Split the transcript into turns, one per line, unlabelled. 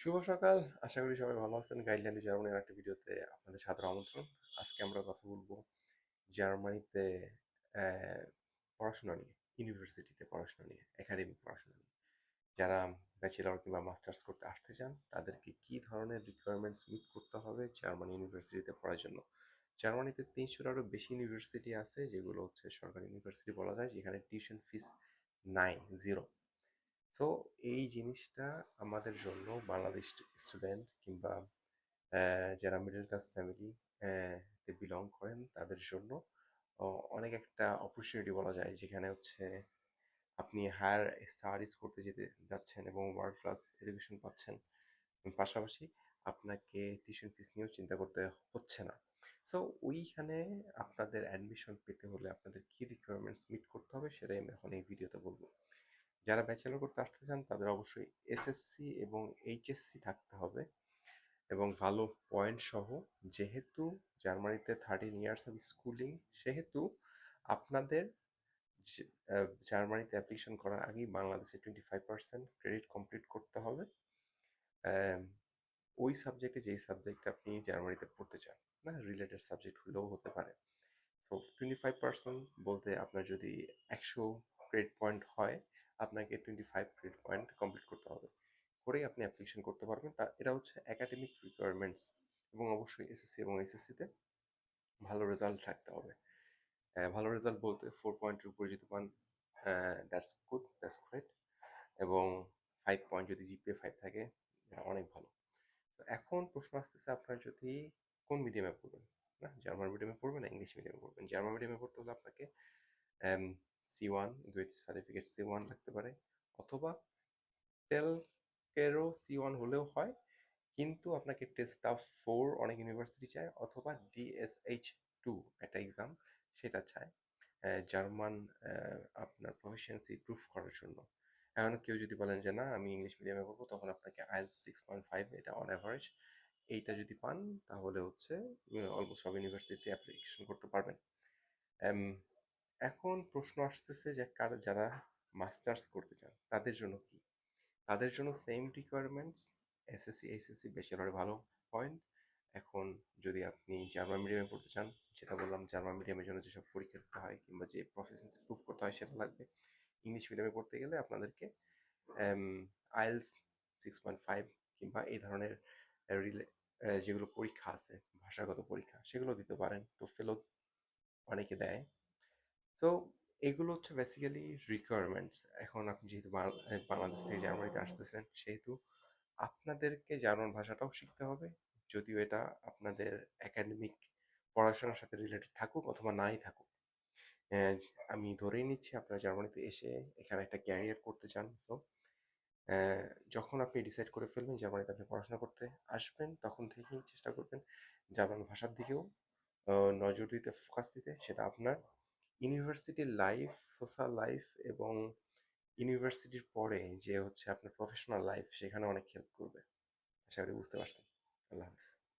শুভ সকাল। আশা করি সবাই ভালো আছেন। গাইডলাইন জার্মানির একটা ভিডিওতে আপনাদের সাদর আমন্ত্রণ। আজকে আমরা কথা বলব জার্মানিতে পড়াশোনা নিয়ে ইউনিভার্সিটিতে পড়াশোনা নিয়ে একাডেমিক পড়াশোনা নিয়ে। যারা ব্যাচেলর কিংবা মাস্টার্স করতে আসতে চান, তাদেরকে কি ধরনের রিকোয়ারমেন্টস মিট করতে হবে জার্মানি ইউনিভার্সিটিতে পড়ার জন্য? জার্মানিতে তিনশোটারও বেশি ইউনিভার্সিটি আছে, যেগুলো হচ্ছে সরকারি ইউনিভার্সিটি বলা যায়, যেখানে টিউশন ফিস নাই জিরো সো এই জিনিসটা আমাদের জন্য বাংলাদেশ স্টুডেন্ট কিংবা যারা মিডল ক্লাস ফ্যামিলি তে বিলং করেন তাদের জন্য অনেক একটা অপরচুনিটি বলা যায় যেখানে হচ্ছে আপনি হায়ার স্টাডিজ করতে যেতে যাচ্ছেন এবং ওয়ার্ল্ড ক্লাস এডুকেশন পাচ্ছেন। পাশাপাশি আপনাকে টিউশন ফিস নিয়েও চিন্তা করতে হচ্ছে না। সো ওইখানে আপনাদের অ্যাডমিশন পেতে হলে আপনাদের কি রিকোয়ারমেন্টস মিট করতে হবে সেটাই আমি এখন এই ভিডিওতে বলব। যারা ব্যাচেলর করতে আসতে চান, তাদের অবশ্যই এসএসসি এবং এইচএসসি থাকতে হবে এবং ভালো পয়েন্ট সহ যেহেতু জার্মানিতে থার্টিন ইয়ার্স অফ স্কুলিং সেহেতু আপনাদের জার্মানিতে অ্যাপ্লিকেশন করার আগেই বাংলাদেশে twenty five percent credit complete করতে হবে। ওই সাবজেক্টে যেই সাবজেক্ট আপনি জার্মানিতে পড়তে চান, না রিলেটেড সাবজেক্ট হলেও হতে পারে। সো টোয়েন্টি ফাইভ পার্সেন্ট বলতে আপনার যদি একশো ক্রেডিট পয়েন্ট হয় আপনাকে twenty five credit point complete করতে হবে। করেই আপনি অ্যাপ্লিকেশন করতে পারবেন। তা, এটা হচ্ছে একাডেমিক রিকোয়ারমেন্টস এবং অবশ্যই এসএসসি এবং এসএসসিতে ভালো রেজাল্ট থাকতে হবে। ভালো রেজাল্ট বলতে ফোর পয়েন্টের উপরে যদি পান দ্যাটস গুড দ্যাটস গ্রেট এবং ফাইভ পয়েন্ট যদি জিপিএ ফাইভ থাকে, এটা অনেক ভালো। তো এখন প্রশ্ন আসতেছে আপনার যদি কোন মিডিয়ামে পড়বেন? না জার্মান মিডিয়ামে পড়বেন না ইংলিশ মিডিয়ামে পড়বেন? জার্মান মিডিয়ামে পড়তে হলে আপনাকে C one grade certificate C one লাগতে পারে। অথবা টেলকেরও সি ওয়ান হলেও হয়, কিন্তু আপনাকে টেস্ট অফ ফোর অনেক ইউনিভার্সিটি চায়, অথবা ডিএসএইচ টু একটা এক্সাম সেটা চায় জার্মান আপনার প্রফিসিয়েন্সি প্রুফ করার জন্য। এখন কেউ যদি বলেন যে, না, আমি ইংলিশ মিডিয়ামে পড়ব, তখন আপনাকে আইএলস সিক্স পয়েন্ট ফাইভ এটা অন অ্যাভারেজ এইটা যদি পান, তাহলে হচ্ছে অলমোস্ট সব ইউনিভার্সিটিতে অ্যাপ্লিকেশন করতে পারবেন। এখন প্রশ্ন আসতেছে যে, কার, যারা মাস্টার্স করতে চান, তাদের জন্য কি? তাদের জন্য সেম রিকোয়ারমেন্টস এসএসসি এইচএসসি ব্যাচেলরে ভালো পয়েন্ট এখন যদি আপনি জার্মান মিডিয়ামে পড়তে চান, যেটা বললাম জার্মান মিডিয়ামের জন্য যেসব পরীক্ষা দিতে হয় কিংবা যে প্রফেশনস প্রুভ করতে হয় সেটা লাগবে ইংলিশ মিডিয়ামে পড়তে গেলে আপনাদেরকে আইএলস সিক্স পয়েন্ট ফাইভ কিংবা এই ধরনের যেগুলো পরীক্ষা আছে, ভাষাগত পরীক্ষা, সেগুলো দিতে পারেন। তো ফেলো অনেকে দেয়। সো এগুলো হচ্ছে বেসিক্যালি রিকোয়ারমেন্টস এখন আপনি যেহেতু বাংলাদেশ থেকে জার্মানিতে আসতেছেন, সেহেতু আপনাদেরকে জার্মান ভাষাটাও শিখতে হবে। যদিও এটা আপনাদের একাডেমিক পড়াশোনার সাথে রিলেটেড থাকুক অথবা নাই থাকুক। আমি ধরেই নিচ্ছি আপনারা জার্মানিতে এসে এখানে একটা ক্যারিয়ার করতে চান। সো যখন আপনি ডিসাইড করে ফেলবেন জার্মানিতে আপনি পড়াশোনা করতে আসবেন, তখন থেকেই চেষ্টা করবেন জার্মান ভাষার দিকেও নজর দিতে ফোকাস দিতে। সেটা আপনার ইউনিভার্সিটির লাইফ সোশ্যাল লাইফ এবং ইউনিভার্সিটির পরে যে হচ্ছে আপনার প্রফেশনাল লাইফ সেখানে অনেক হেল্প করবে। আশা করি বুঝতে পারছেন। আল্লাহ হাফিজ।